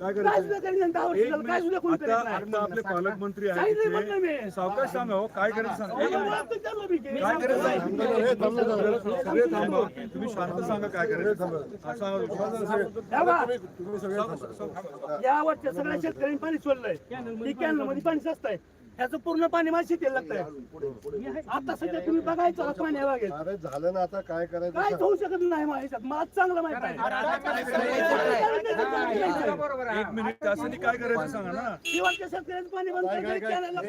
काय करायचं? आपले पालकमंत्री आहेत. सावकाश सांगा हो काय करायचं सांगा. तुम्ही शांत सांगा काय करायचं. या वर्षी सगळ्या शेतकऱ्यांनी पाणी सोडलंय. मध्ये पाणी स्वस्त आहे ह्याचं पूर्ण पाणी माझ्या शेतीला लागतंय आता सध्या तुम्ही बघायचं आता पाणी. अरे झालं ना आता काय करायचं काय. होऊ शकत नाही माझ्या ह्याच्यात मला चांगलं माहीत आहे एक मिनिट त्यासाठी काय करायचं सांगा ना शेतकऱ्यांचं पाणी बंद काय, करायचं,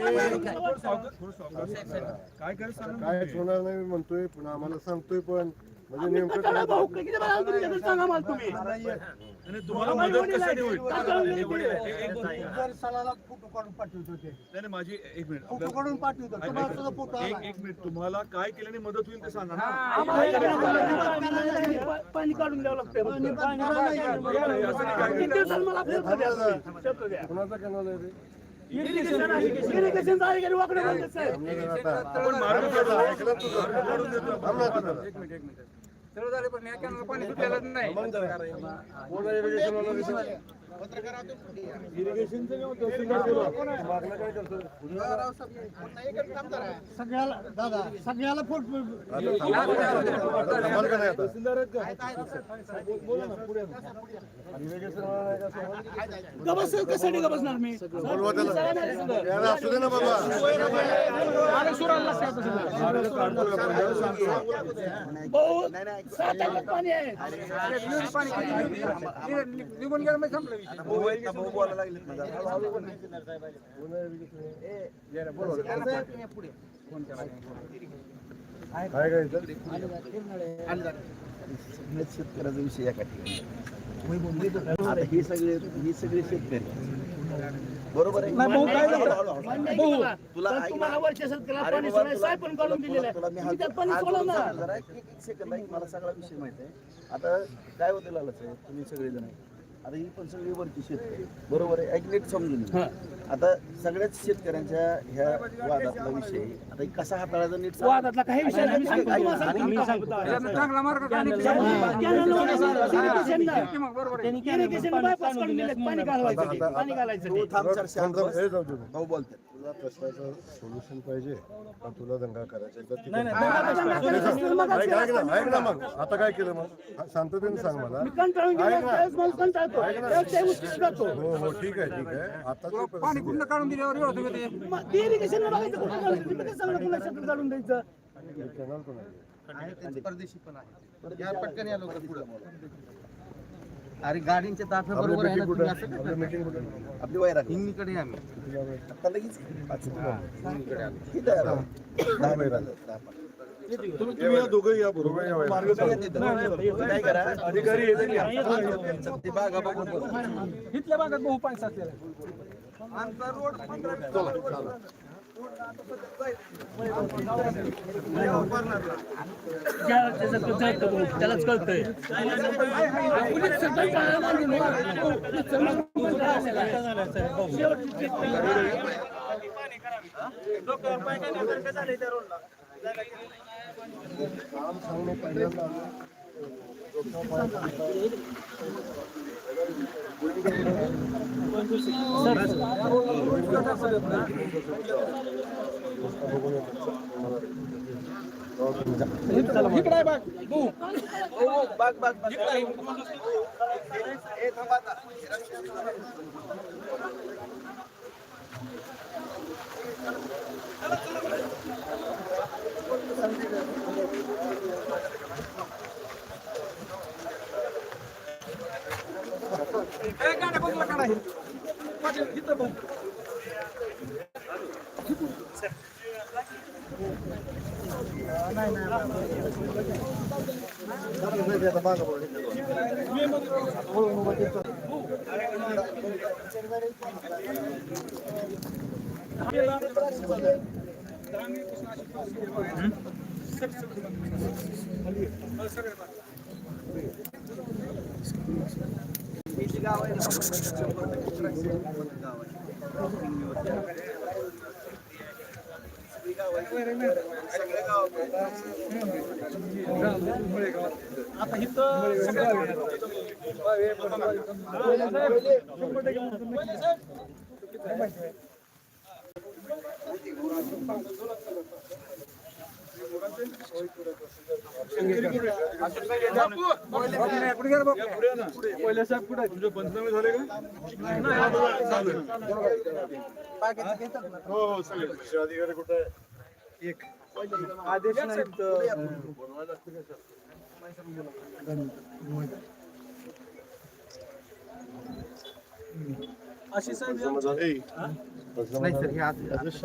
काय. होणार नाही म्हणतोय पुन्हा आम्हाला सांगतोय पण म्हणजे नेमकं काय भाऊ किती बघा तुमच्याकडे सांगा मला तुम्ही. आणि तुम्हाला मदत कशाने होईल? काय एक? मिनिट, एक- एक मिनिट. दर सणाला फोटो काढून पाठवत होते नाही, नाही, माझी एक मिनिट. फोटो आपल्याला- काढून पाठवत. होते तुम्हाला सुद्धा फोटो एक आला. एक मिनिट. तुम्हाला काय केल्याने मदत होईल ते सांगा ना. आम्हाला पाणी काढून द्यावं लागतंय किती दिवसाला मला फिरतं द्या. तुम्ही. फिरतं द्या. कुणाचा कॅनल आहे रे? इरिगेशन आहे, इरिगेशनचं अधिकारी वाकडे बोलतात साहेब. जरा. आपण मार्ग काढू. ऐकलं तुझं. काढून देतो. थांब ना आता जरा. सर्व झाले पण या पाणी नाही. सगळ्याला दादा सगळ्याला फोटो? गबस कशासाठी गबसणार मी? असू दे ना बाबा मार्ग काढतो आपण, याला सांगतो. भाऊ सात आठ पाणी आहे निघून गेलं संपलं विषय काय शेतकऱ्याचा विषय या ठिकाणी आता हे सगळे ही सगळे शेतकरी. बरोबर आहे? तुला तुम्हाला शेतकऱ्याला पाणी साहेब पण काढून दिलेलं आहे. तुम्ही त्यात पाणी जरा. एक एक सेकंद ऐक, मला सगळा विषय माहिती आहे. आता काय होते लालच आहे? तुम्ही सगळेजण. आता ही पण सगळी वरची शेतकरी. बरोबर आहे? ऐक नीट समजून. आता सगळ्याच शेतकऱ्यांच्या ह्या वादातला विषय आता हे कसा हाताळायचा नीट सांग. वादातला काही विषय नाही सांगतो. मी सांगतो. त्यानं चांगला मार्ग नाही. इरिगेशन दिले पाणी घालवायचं ते, आता- पाणी घालायचं तू. थांब. हे. भाऊ बोलतात तुला प्रश्नाचं सोल्युशन पाहिजे पण तुला दंगा करायचा एकदा ऐक ना ऐक ना मग. आता काय केलं मग? शांततेने सांग मला. हो हो ठीक आहे ठीक आहे. आता ती पाणी काढून दिल्यावर व्यवस्थित होते मग ते इरिगेशन बघायचं कुठं घालायचं तुम्ही ते सगळं पुन्हा शेतात काढून द्यायचं. कॅनल पण आहे. परदेशी पण आहे. या पटकन या लवकर पुढे. अरे गाडींच्या ताफे आपली बरोबर आहे ना मीटिंग तुम्ही असं आपली आपली वैरा हिंगणीकडे आम्ही. आता लगेच किती आहे राव? दहा मिनिट झालं, दहा मिनिट. तुम्ही तुम्ही या दोघं या बरोबर. काय करा? अधिकारी. ते बागा बघून बोला. इथल्या भागात बहु पाणी साचलेलं आहे त्यालाच कळतंय काम सांगणे पहिल्यांदा इकडे आहे बाग बहु बाग बाग बाग. ए, नाही पाटील इथं गाव आहे गाव आहे. आता इथं पहिले साहेब कुठे तुमचे पंचनामे झाले का हो हो सगळे कृषी अधिकारी कुठे आहे? आदेश नाहीत अशी साहेब पंचनामा झाले? पंचनामा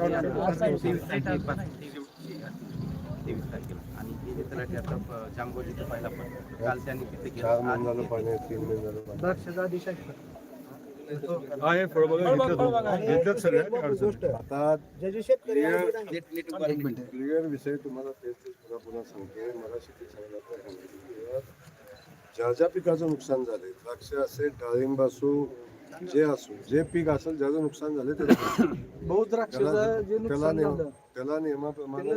झाले? जांभोलीचा पहिला पण काल त्यांनी तिथे आहे, आहे. आहे. आता. क्लिअर विषय तुम्हाला तेच तेच पुन्हा पुन्हा सांगते मला शेती सांगितलं ज्या ज्या पिकाचं नुकसान झाले द्राक्ष असेल डाळिंब असो जे असो जे पीक असेल ज्याचं नुकसान झाले त्याला त्याला त्याला नियम- त्याला नियमाप्रमाणे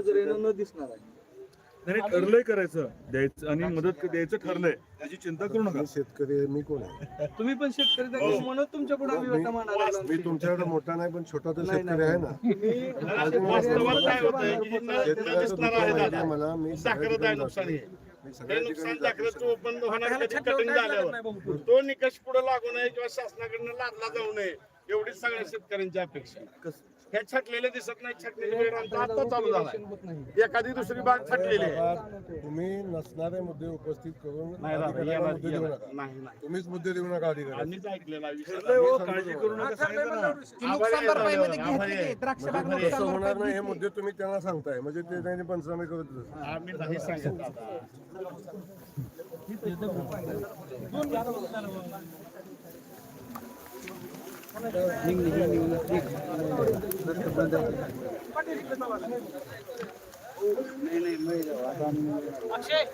नाही ठरलंय करायचं. द्यायचं आणि मदत द्यायचं ठरलंय. त्याची चिंता करू नका. शेतकरी मी कोण आहे? तुम्ही पण शेतकरी म्हणून तुमच्यापुढे विवेका मांडायला मी तुमच्याकडे मोठा नाही पण छोटा तर शेतकरी आहे ना. मला मी. हे. ते निकष पुढे लागू नये किंवा शासनाकडनं लादला जाऊ नये एवढीच सगळ्या शेतकऱ्यांची अपेक्षा. हे छटलेले दिसत नाही छटलेले आता चालू झाला एखादी दुसरी बाग छटलेली आहे. तुम्ही नसणारे मुद्दे उपस्थित करून तुम्हीच मुद्दे देऊ नका अधिकारी आम्हीच ऐकलेला विषय हो, काळजी करू नका होणार नाही हे मुद्दे तुम्ही त्यांना सांगताय. म्हणजे ते त्यांनी पंचनामे करत. आम्ही नाही. अक्षय